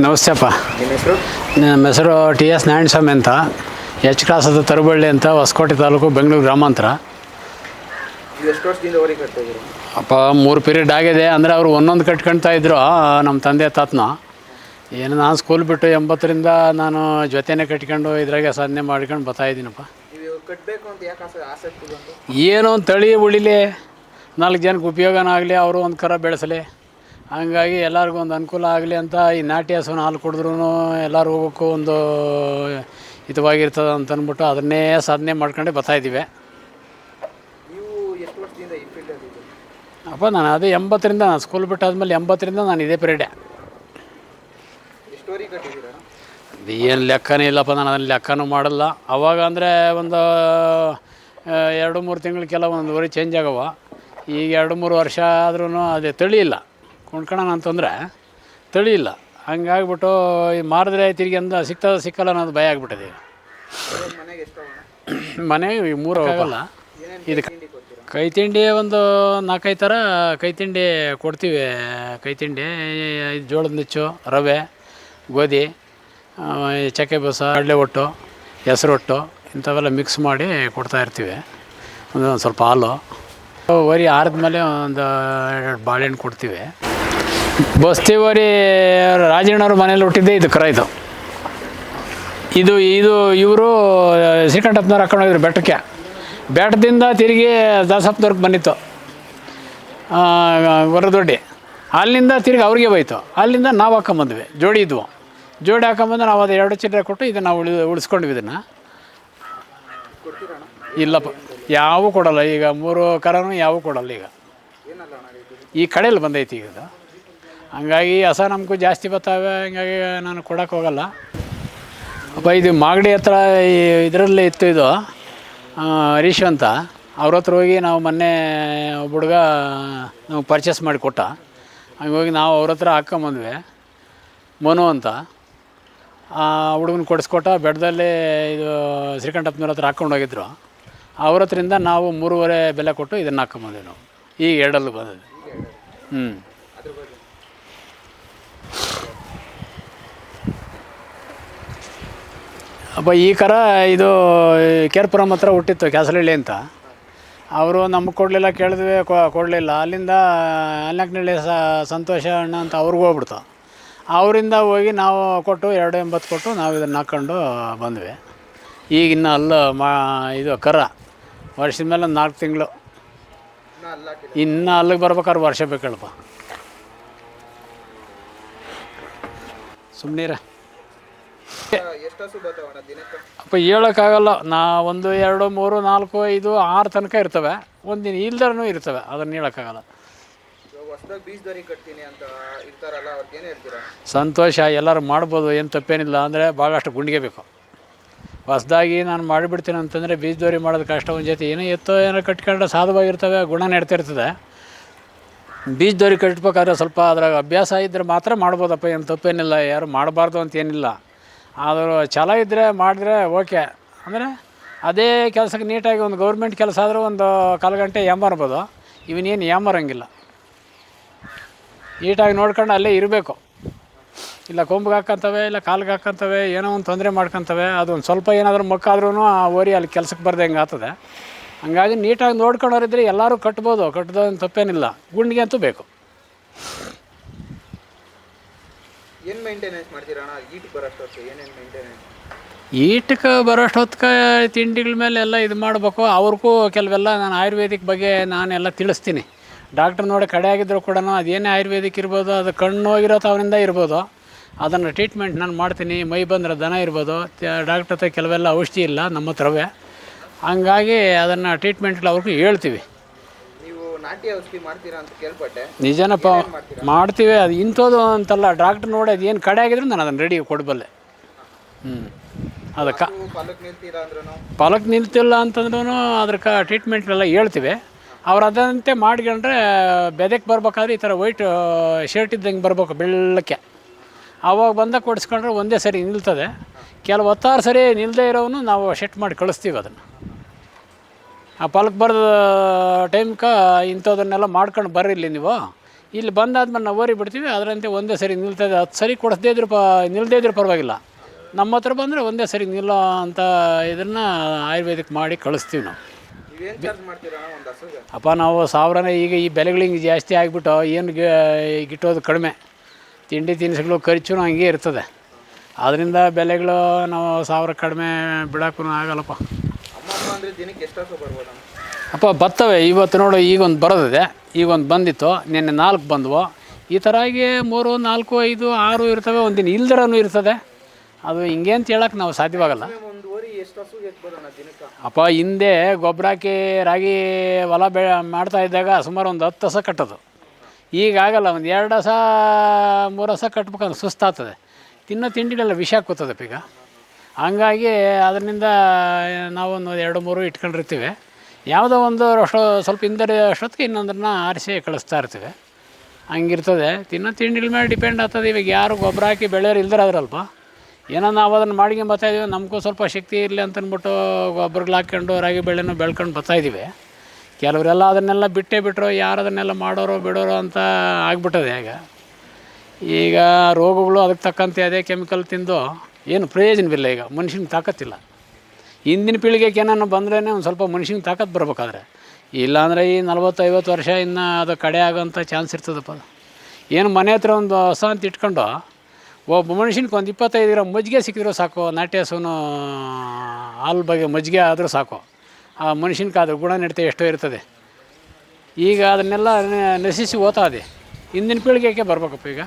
ನಮಸ್ತೆಪ್ಪ ನಿಮ್ಮ ಹೆಸರು? ನಮ್ಮ ಹೆಸರು ಟಿ ಎಸ್ ನಾರಾಯಣಸ್ವಾಮಿ ಅಂತ. ಎಚ್ ಕ್ಲಾಸ್ ಅದು ತರಬಳ್ಳಿ ಅಂತ ಹೊಸಕೋಟೆ ತಾಲೂಕು ಬೆಂಗಳೂರು ಗ್ರಾಮಾಂತರ. ಅಪ್ಪ ಮೂರು ಪೀರಿಯಡ್ ಆಗಿದೆ. ಅಂದರೆ ಅವರು ಒಂದೊಂದು ಕಟ್ಕೊಳ್ತಾ ಇದ್ದರು ನಮ್ಮ ತಂದೆ ತಾತನ. ಏನು ನಾನು ಸ್ಕೂಲ್ ಬಿಟ್ಟು ಎಂಬತ್ತರಿಂದ ನಾನು ಜೊತೆನೇ ಕಟ್ಕೊಂಡು ಇದ್ರಾಗೆ ಸಾಧನೆ ಮಾಡ್ಕೊಂಡು ಬರ್ತಾ ಇದ್ದೀನಪ್ಪ. ನೀವು ಕಟ್ಟಬೇಕು ಅಂತ ಯಾಕೆ ಆಸೆ ಆಸಕ್ತಿ ಬಂತು ಏನೋ ಒಂದು ತಳಿ ಉಳಿಲಿ. ನಾಲ್ಕು ಜನಕ್ಕೆ ಉಪಯೋಗನ ಆಗಲಿ ಅವರು ಒಂದು ಕರ ಬೆಳೆಸಲಿ. ಹಂಗಾಗಿ ಎಲ್ಲರಿಗೂ ಒಂದು ಅನುಕೂಲ ಆಗಲಿ ಅಂತ ಈ ನಾಟಿ ಹಸುನ ಹಾಲು ಕುಡಿದ್ರೂ ಎಲ್ಲರೂ ಹೋಗೋಕ್ಕೂ ಒಂದು ಹಿತವಾಗಿರ್ತದೆ ಅಂತ ಅಂದ್ಬಿಟ್ಟು ಅದನ್ನೇ ಸಾಧನೆ ಮಾಡ್ಕೊಂಡೆ ಬರ್ತಾಯಿದ್ದೀವಿ ನೀವು ಎಷ್ಟು ವರ್ಷದಿಂದ ಈ ಫೀಲ್ಡಲ್ಲಿ ಇದ್ದೀರಿ? ಅಪ್ಪ ನಾನು ಅದೇ ಎಂಬತ್ತರಿಂದ ನಾನು ಸ್ಕೂಲ್ ಬಿಟ್ಟಾದ್ಮೇಲೆ ಆದಮೇಲೆ ಎಂಬತ್ತರಿಂದ ನಾನು ಇದೇ ಪೀರಿಯಡೆ ಎಷ್ಟು ಹೋರಿ ಕಟ್ಟಿದ್ದೀರಾ? ಅದು ಏನು ಲೆಕ್ಕನೇ ಇಲ್ಲಪ್ಪ ನಾನು ಅದನ್ನು ಲೆಕ್ಕನೂ ಮಾಡಲ್ಲ. ಅವಾಗ ಅಂದರೆ ಒಂದು ಆ, ಎರಡು ಮೂರು ತಿಂಗಳಿಗೆಲ್ಲ ಒಂದು ವರಿ ಚೇಂಜ್ ಆಗವ. ಈಗ ಎರಡು ಮೂರು ವರ್ಷ ಆದ್ರೂ ಅದೇ ತಳಿ ಇಲ್ಲ ಕೊಂಡ್ಕೊಳ್ಳೋಣ ಅಂತಂದರೆ ತಳಿ ಇಲ್ಲ ಹಂಗಾಗ್ಬಿಟ್ಟು ಈ ಮಾರಿದ್ರೆ ತಿರುಗಿ ಅಂದ ಸಿಗ್ತದ ಸಿಕ್ಕಲ್ಲ ಅನ್ನೋದು ಭಯ ಆಗ್ಬಿಟ್ಟಿದೆ. ಮನೆಗೆ ಎಷ್ಟು ಮನೆ ಈ ಮೂರು ಹೋಗಲ್ಲ ಇದು ಕೈ ತಿಂಡಿ ಒಂದು ನಾಲ್ಕೈದು ಥರ ಕೈ ತಿಂಡಿ ಕೊಡ್ತೀವಿ. ಕೈ ತಿಂಡಿ ಇದು ಜೋಳದ ನುಚ್ಚು ರವೆ ಗೋಧಿ ಚಕ್ಕೆ ಬಸ ಕಡಲೆ ಒಟ್ಟು ಹೆಸರೊಟ್ಟು ಇಂಥವೆಲ್ಲ ಮಿಕ್ಸ್ ಮಾಡಿ ಕೊಡ್ತಾ ಇರ್ತೀವಿ. ಒಂದು ಒಂದು ಸ್ವಲ್ಪ ಹಾಲು. ವರಿ ಆರಿದ್ಮೇಲೆ ಒಂದು ಎರಡು ಬಾಳೆಹಣ್ಣು ಕೊಡ್ತೀವಿ. ಬಸ್ತಿ ವರಿ ರಾಜಣ್ಣವ್ರ ಮನೇಲಿ ಹುಟ್ಟಿದ್ದೆ ಇದು ಕರ ಇದು. ಇದು ಇದು ಇವರು ಶ್ರೀಕಂಠಪ್ಪನವ್ರು ಹಾಕೊಂಡು ಹೋಗಿದ್ರು ಬೆಟ್ಟಕ್ಕೆ. ಬೆಟ್ಟದಿಂದ ತಿರುಗಿ ದಾಸಪ್ಪನವ್ರಿಗೆ ಬಂದಿತ್ತು. ವರದೊಡ್ಡಿ. ಅಲ್ಲಿಂದ ತಿರುಗಿ ಅವ್ರಿಗೆ ಹೋಯ್ತು. ಅಲ್ಲಿಂದ ನಾವು ಹಾಕೊಂಬಂದ್ವಿ ಜೋಡಿ ಇದ್ವು. ಜೋಡಿ ಹಾಕೊಂಬಂದು ನಾವು ಅದು ಎರಡು ಚಿಲ್ಲರೆ ಕೊಟ್ಟು ಇದನ್ನು ನಾವು ಉಳಿ, ಉಳಿಸ್ಕೊಂಡ್ವಿ ಇದನ್ನು. ಇಲ್ಲಪ್ಪ, ಯಾವೂ ಕೊಡಲ್ಲ. ಈಗ ಮೂರು ಕರನೂ ಯಾವೂ ಕೊಡಲ್ಲ ಈಗ. ಈ ಕಡೆಯಲ್ಲಿ ಬಂದೈತಿ ಈಗ ಹಂಗಾಗಿ ಹಸ ನಮಗೂ ಜಾಸ್ತಿ ಬರ್ತಾವೆ, ಹಂಗಾಗಿ ನಾನು ಕೊಡೋಕೆ ಹೋಗಲ್ಲ. ಅಪ್ಪ, ಇದು ಮಾಗಡಿ ಹತ್ರ ಈ ಇದರಲ್ಲಿ ಇತ್ತು ಇದು ಹರೀಶ್ ಅಂತ. ಅವ್ರ ಹತ್ರ ಹೋಗಿ ನಾವು ಮೊನ್ನೆ ಒಬ್ಬ ಹುಡುಗ ನಾವು ಪರ್ಚೇಸ್ ಮಾಡಿ ಕೊಟ್ಟ. ಹಂಗೆ ಹೋಗಿ ನಾವು ಅವ್ರ ಹತ್ರ ಹಾಕ್ಕೊಂಬಂದ್ವಿ ಮನು ಅಂತ. ಆ ಹುಡುಗನ ಕೊಡಿಸ್ಕೊಟ್ಟ ಬೆಡ್ದಲ್ಲಿ ಇದು ಶ್ರೀಕಂಠಪ್ಪನವ್ರ ಹತ್ರ ಹಾಕ್ಕೊಂಡು ಹೋಗಿದ್ರು. ಅವ್ರ ಹತ್ರಿಂದ ನಾವು ಮೂರುವರೆ ಬೆಲೆ ಕೊಟ್ಟು ಇದನ್ನು ಹಾಕ್ಕೊಂಬಂದ್ವಿ ನಾವು. ಈಗ ಎರಡಲ್ಲಿ ಬಂದಿದೆ. ಹ್ಞೂ ಅದ್ರ ಬಗ್ಗೆ ಅಪ್ಪ, ಈ ಕರ ಇದು ಕೇರ್ಪುರಂ ಹತ್ರ ಹುಟ್ಟಿತ್ತು ಕ್ಯಾಸಲಹಳ್ಳಿ ಅಂತ. ಅವರು ನಮಗೆ ಕೊಡಲಿಲ್ಲ, ಕೇಳಿದ್ವಿ ಕೊಡಲಿಲ್ಲ. ಅಲ್ಲಿಂದ ಅಲ್ನಕ್ನಳ್ಳಿ ಸ, ಸಂತೋಷ ಅಣ್ಣ ಅಂತ ಅವ್ರಿಗೂ ಹೋಗ್ಬಿಡ್ತು. ಅವರಿಂದ ಹೋಗಿ ನಾವು ಕೊಟ್ಟು, ಎರಡು ಎಂಬತ್ತು ಕೊಟ್ಟು ನಾವು ಇದನ್ನು ಹಾಕ್ಕೊಂಡು ಬಂದ್ವಿ. ಈಗ ಇನ್ನು ಅಲ್ಲ, ಮಾ, ಇದು ಕರ, ವರ್ಷದ ಮೇಲೆ ಒಂದು ನಾಲ್ಕು ತಿಂಗಳು. ಇನ್ನು ಅಲ್ಲಿಗೆ ಬರ್ಬೇಕಾದ್ರೆ ವರ್ಷ ಬೇಕಲ್ಪ ಸುಮ್ಮನಿರ ಅಪ್ಪ, ಹೇಳೋಕ್ಕಾಗಲ್ಲ. ನಾ ಒಂದು ಎರಡು, ಮೂರು, ನಾಲ್ಕು, ಐದು, ಆರು ತನಕ ಇರ್ತವೆ. ಒಂದಿನ ಇಲ್ದರೂ ಇರ್ತವೆ. ಅದನ್ನು ಹೇಳೋಕ್ಕಾಗಲ್ಲ. ಸಂತೋಷ, ಎಲ್ಲರೂ ಮಾಡ್ಬೋದು. ಏನು ತಪ್ಪೇನಿಲ್ಲ. ಅಂದರೆ ಭಾಳಷ್ಟು ಗುಂಡಿಗೆ ಬೇಕು. ಹೊಸ್ದಾಗಿ ನಾನು ಮಾಡಿಬಿಡ್ತೀನಿ ಅಂತಂದರೆ ಬೀಜದೋರಿ ಮಾಡೋದು ಕಷ್ಟ. ಒಂದು ಜೊತೆ ಏನೋ ಎತ್ತೋ ಏನೋ ಕಟ್ಕೊಂಡ್ರೆ ಸಾಧುವಾಗಿರ್ತವೆ, ಗುಣ ನಡ್ತಿರ್ತದೆ. ಬೀಜದೋರಿ ಕಟ್ಬೇಕಾದ್ರೆ ಸ್ವಲ್ಪ ಅದ್ರಾಗ ಅಭ್ಯಾಸ ಇದ್ದರೆ ಮಾತ್ರ ಮಾಡ್ಬೋದಪ್ಪ. ಏನು ತಪ್ಪೇನಿಲ್ಲ. ಯಾರು ಮಾಡಬಾರ್ದು ಅಂತ ಏನಿಲ್ಲ. ಆದರೂ ಛಲ ಇದ್ದರೆ ಮಾಡಿದ್ರೆ ಓಕೆ. ಅಂದರೆ ಅದೇ ಕೆಲಸಕ್ಕೆ ನೀಟಾಗಿ ಒಂದು ಗೌರ್ಮೆಂಟ್ ಕೆಲಸ ಆದರೂ ಒಂದು ಕಾಲು ಗಂಟೆ ಎಂಬರ್ಬೋದು ಇವನೇನು ಎಂಬರಂಗಿಲ್ಲ ನೀಟಾಗಿ ನೋಡ್ಕೊಂಡು ಅಲ್ಲೇ ಇರಬೇಕು. ಇಲ್ಲ ಕೊಂಬಿಗೆ ಹಾಕ್ಕಂತವೆ ಇಲ್ಲ ಕಾಲಿಗೆ ಹಾಕ್ಕಂತವೆ ಏನೋ ಒಂದು ತೊಂದರೆ ಮಾಡ್ಕೊತವೆ ಅದೊಂದು ಸ್ವಲ್ಪ ಏನಾದರೂ ಮಕ್ಕಾದ್ರೂ ಆ ಓರಿ ಅಲ್ಲಿ ಕೆಲಸಕ್ಕೆ ಬರ್ದಂಗೆ ಆಗ್ತದೆ. ಹಂಗಾಗಿ ನೀಟಾಗಿ ನೋಡ್ಕೊಂಡವ್ರಿದ್ರೆ ಎಲ್ಲರೂ ಕಟ್ಬೋದು. ಕಟ್ಟೋದು ತಪ್ಪೇನಿಲ್ಲ. ಗುಂಡಿಗೆ ಅಂತೂ ಬೇಕು. ಈಟಕ್ಕೆ ಬರೋಷ್ಟೊತ್ಗೆ ತಿಂಡಿಗಳ ಮೇಲೆ ಎಲ್ಲ ಇದು ಮಾಡಬೇಕು. ಅವ್ರಿಗೂ ಕೆಲವೆಲ್ಲ ನಾನು ಆಯುರ್ವೇದಿಕ್ ಬಗ್ಗೆ ನಾನೆಲ್ಲ ತಿಳಿಸ್ತೀನಿ. ಡಾಕ್ಟ್ರ್ ನೋಡಿ ಕಡೆ ಆಗಿದ್ರು ಕೂಡ ಅದೇನೇ ಆಯುರ್ವೇದಿಕ್ ಇರ್ಬೋದು, ಅದು ಕಣ್ಣು ಹೋಗಿರೋ ಅವರಿಂದ ಇರ್ಬೋದು. ಅದನ್ನು ಟ್ರೀಟ್ಮೆಂಟ್ ನಾನು ಮಾಡ್ತೀನಿ. ಮೈ ಬಂದರೆ ದನ ಇರ್ಬೋದು. ಡಾಕ್ಟ್ರ್ ಹತ್ರ ಕೆಲವೆಲ್ಲ ಔಷಧಿ ಇಲ್ಲ, ನಮ್ಮ ಹತ್ರವೇ. ಹಂಗಾಗಿ ಅದನ್ನು ಟ್ರೀಟ್ಮೆಂಟ್ಗಳು ಅವ್ರಿಗೂ ಹೇಳ್ತೀವಿ. ನಾಟಿ ಔಷಧಿ ಮಾಡ್ತೀರಾ ಅಂತ ಕೇಳ್ಪಟ್ಟೆ. ನಿಜನಪ್ಪ ಮಾಡ್ತೀವಿ ಅದು ಇಂಥದ್ದು ಅಂತಲ್ಲ ಡಾಕ್ಟ್ರ್ ನೋಡಿ ಅದು ಏನು ಕಡೆ ಆಗಿದ್ರು ನಾನು ಅದನ್ನು ರೆಡಿ ಕೊಡಬಲ್ಲೆ ಹ್ಞೂ ಅದಕ್ಕೆ ಪಾಲಕ್ ನಿಲ್ತೀರಾ ಅಂದ್ರೂ ಫಲಕ್ಕೆ ನಿಲ್ತಿಲ್ಲ ಅಂತಂದ್ರೂ ಅದಕ್ಕೆ ಟ್ರೀಟ್ಮೆಂಟ್ನೆಲ್ಲ ಹೇಳ್ತೀವಿ. ಅವ್ರು ಅದಂತೆ ಮಾಡ್ಕೊಂಡ್ರೆ ಬೆದಕ್ಕೆ ಬರ್ಬೇಕಾದ್ರೆ ಈ ಥರ ವೈಟ್ ಶರ್ಟ್ ಇದ್ದಂಗೆ ಬರ್ಬೇಕು ಬೆಳ್ಳಕ್ಕೆ. ಅವಾಗ ಬಂದ ಕೊಡಿಸ್ಕೊಂಡ್ರೆ ಒಂದೇ ಸರಿ ನಿಲ್ತದೆ. ಕೆಲವು ಹತ್ತಾರು ಸರಿ ನಿಲ್ಲದೆ ಇರೋನು ನಾವು ಶೆಟ್ ಮಾಡಿ ಕಳಿಸ್ತೀವಿ ಅದನ್ನು. ಆ ಪಲಕ್ ಬರೆದ ಟೈಮ್ಗೆ ಇಂಥದನ್ನೆಲ್ಲ ಮಾಡ್ಕೊಂಡು ಬರ್ರಿ ಇಲ್ಲಿ ನೀವು. ಇಲ್ಲಿ ಬಂದಾದ್ಮೇಲೆ ನಾವು ಓರಿ ಬಿಡ್ತೀವಿ ಅದರಂತೆ ಒಂದೇ ಸರಿ ನಿಲ್ತದೆ. ಹತ್ತು ಸರಿ ಕೊಡಿಸದೇ ಇದ್ರೂ ಪ ನಿಲ್ಲದೇ ಇದ್ರೂ ಪರವಾಗಿಲ್ಲ. ನಮ್ಮ ಹತ್ರ ಬಂದರೆ ಒಂದೇ ಸರಿ ನಿಲ್ಲೋ ಅಂತ ಇದನ್ನು ಆಯುರ್ವೇದಿಕ್ ಮಾಡಿ ಕಳಿಸ್ತೀವಿ ನಾವು. ಅಪ್ಪ ನಾವು ಸಾವಿರನೇ ಈಗ ಈ ಬೆಲೆಗಳು ಹಿಂಗೆ ಜಾಸ್ತಿ ಆಗಿಬಿಟ್ಟು ಏನು ಗಿ- ಗಿಟ್ಟೋದು ಕಡಿಮೆ. ತಿಂಡಿ ತಿನಿಸುಗಳು ಖರ್ಚು ಹಂಗೆ ಇರ್ತದೆ. ಅದರಿಂದ ಬೆಲೆಗಳು ನಾವು ಸಾವಿರ ಕಡಿಮೆ ಬಿಡೋಕ್ಕೂ ಆಗಲ್ಲಪ್ಪ. ಅಂದರೆ ದಿನಕ್ಕೆ ಎಷ್ಟು ಹಸು ಬರ್ಬೋದಣ್ಣ ಅಪ್ಪ ಬರ್ತವೆ. ಇವತ್ತು ನೋಡು ಈಗ ಒಂದು ಬರೋದಿದೆ. ಈಗ ಒಂದು ಬಂದಿತ್ತು. ನಿನ್ನೆ ನಾಲ್ಕು ಬಂದವು. ಈ ಥರ ಆಗಿ ಮೂರು ನಾಲ್ಕು ಐದು ಆರು ಇರ್ತವೆ. ಒಂದಿನ ಇಲ್ದರೂ ಇರ್ತದೆ. ಅದು ಹಿಂಗೆ ಅಂತ ಹೇಳಕ್ಕೆ ನಾವು ಸಾಧ್ಯವಾಗಲ್ಲ. ಅಪ್ಪ ಹಿಂದೆ ಗೊಬ್ಬರ ಹಾಕಿ ರಾಗಿ ಹೊಲ ಬೆ ಮಾಡ್ತಾ ಇದ್ದಾಗ ಸುಮಾರು ಒಂದು ಹತ್ತು ಹಸ ಕಟ್ಟೋದು. ಈಗ ಆಗಲ್ಲ ಒಂದು ಎರಡು ಹಸ ಮೂರು ಹಸ ಕಟ್ಬೇಕಂದ್ರೆ ಸುಸ್ತಾಗ್ತದೆ. ತಿನ್ನೋ ತಿಂಡಿಗೆಲ್ಲ ವಿಷ ಕೂತದಪ್ಪ ಈಗ. ಹಂಗಾಗಿ ಅದರಿಂದ ನಾವೊಂದು ಎರಡು ಮೂರು ಇಟ್ಕೊಂಡಿರ್ತೀವಿ. ಯಾವುದೋ ಒಂದು ಅಷ್ಟು ಸ್ವಲ್ಪ ಹಿಂದೆ ಅಷ್ಟೊತ್ತಿಗೆ ಇನ್ನೊಂದನ್ನು ಆರಿಸಿ ಕಳಿಸ್ತಾ ಇರ್ತೀವಿ. ಹಂಗಿರ್ತದೆ. ತಿನ್ನೋ ತಿಂಡಿಗಳ ಮೇಲೆ ಡಿಪೆಂಡ್ ಆಗ್ತದೆ. ಇವಾಗ ಯಾರು ಗೊಬ್ಬರ ಹಾಕಿ ಬೆಳೆಯೋರು ಇಲ್ದಿರೋದ್ರಲ್ಪ ಏನೋ ನಾವು ಅದನ್ನು ಮಾಡ್ಕೊಂಡು ಬರ್ತಾ ಇದ್ದೀವಿ. ನಮಗೂ ಸ್ವಲ್ಪ ಶಕ್ತಿ ಇರಲಿ ಅಂತಂದ್ಬಿಟ್ಟು ಗೊಬ್ಬರಗಳು ಹಾಕ್ಕೊಂಡು ರಾಗಿ ಬೆಳೆನೂ ಬೆಳ್ಕೊಂಡು ಬರ್ತಾ ಇದ್ದೀವಿ. ಕೆಲವರೆಲ್ಲ ಅದನ್ನೆಲ್ಲ ಬಿಟ್ಟೇ ಬಿಟ್ಟರು ಯಾರು ಅದನ್ನೆಲ್ಲ ಮಾಡೋರು, ಬಿಡೋರು ಅಂತ ಆಗ್ಬಿಟ್ಟದೆ ಈಗ. ಈಗ ರೋಗಗಳು ಅದಕ್ಕೆ ತಕ್ಕಂತೆ ಅದೇ ಕೆಮಿಕಲ್ ತಿಂದು ಏನು ಪ್ರಯೋಜನವಿಲ್ಲ ಈಗ, ಮನುಷ್ಯನಿಗೆ ತಾಕತ್ತಿಲ್ಲ. ಹಿಂದಿನ ಪೀಳಿಗೆಗೆ ಏನಾನ ಬಂದ್ರೇ ಒಂದು ಸ್ವಲ್ಪ ಮನುಷ್ಯನಿಗೆ ತಾಕತ್ತು ಬರ್ಬೇಕಾದ್ರೆ. ಇಲ್ಲಾಂದರೆ ಈ ನಲ್ವತ್ತು ಐವತ್ತು ವರ್ಷ ಇನ್ನು ಅದು ಕಡೆ ಆಗೋಂಥ ಚಾನ್ಸ್ ಇರ್ತದಪ್ಪ ಏನು ಮನೆ ಹತ್ರ ಒಂದು ಹೊಸ ಅಂತ ಇಟ್ಕೊಂಡು, ಒಬ್ಬ ಮನುಷ್ಯನಿಗೆ ಒಂದು ಇಪ್ಪತ್ತೈದು ಗ್ರಾಮ್ ಮಜ್ಜಿಗೆ ಸಿಕ್ಕಿದ್ರು ಸಾಕು ನಾಟ್ಯ ಹಸುನು ಹಾಲು ಬಗ್ಗೆ ಮಜ್ಜಿಗೆ ಆದರೂ ಸಾಕು. ಆ ಮನುಷ್ಯನಿಗೆ ಅದ್ರ ಗುಣ ನಡತೆ ಎಷ್ಟೋ ಇರ್ತದೆ. ಈಗ ಅದನ್ನೆಲ್ಲ ನಶಿಸಿ ಓತಾದೆ ಹಿಂದಿನ ಪೀಳಿಗೆಗೆ ಬರಬೇಕಪ್ಪ ಈಗ?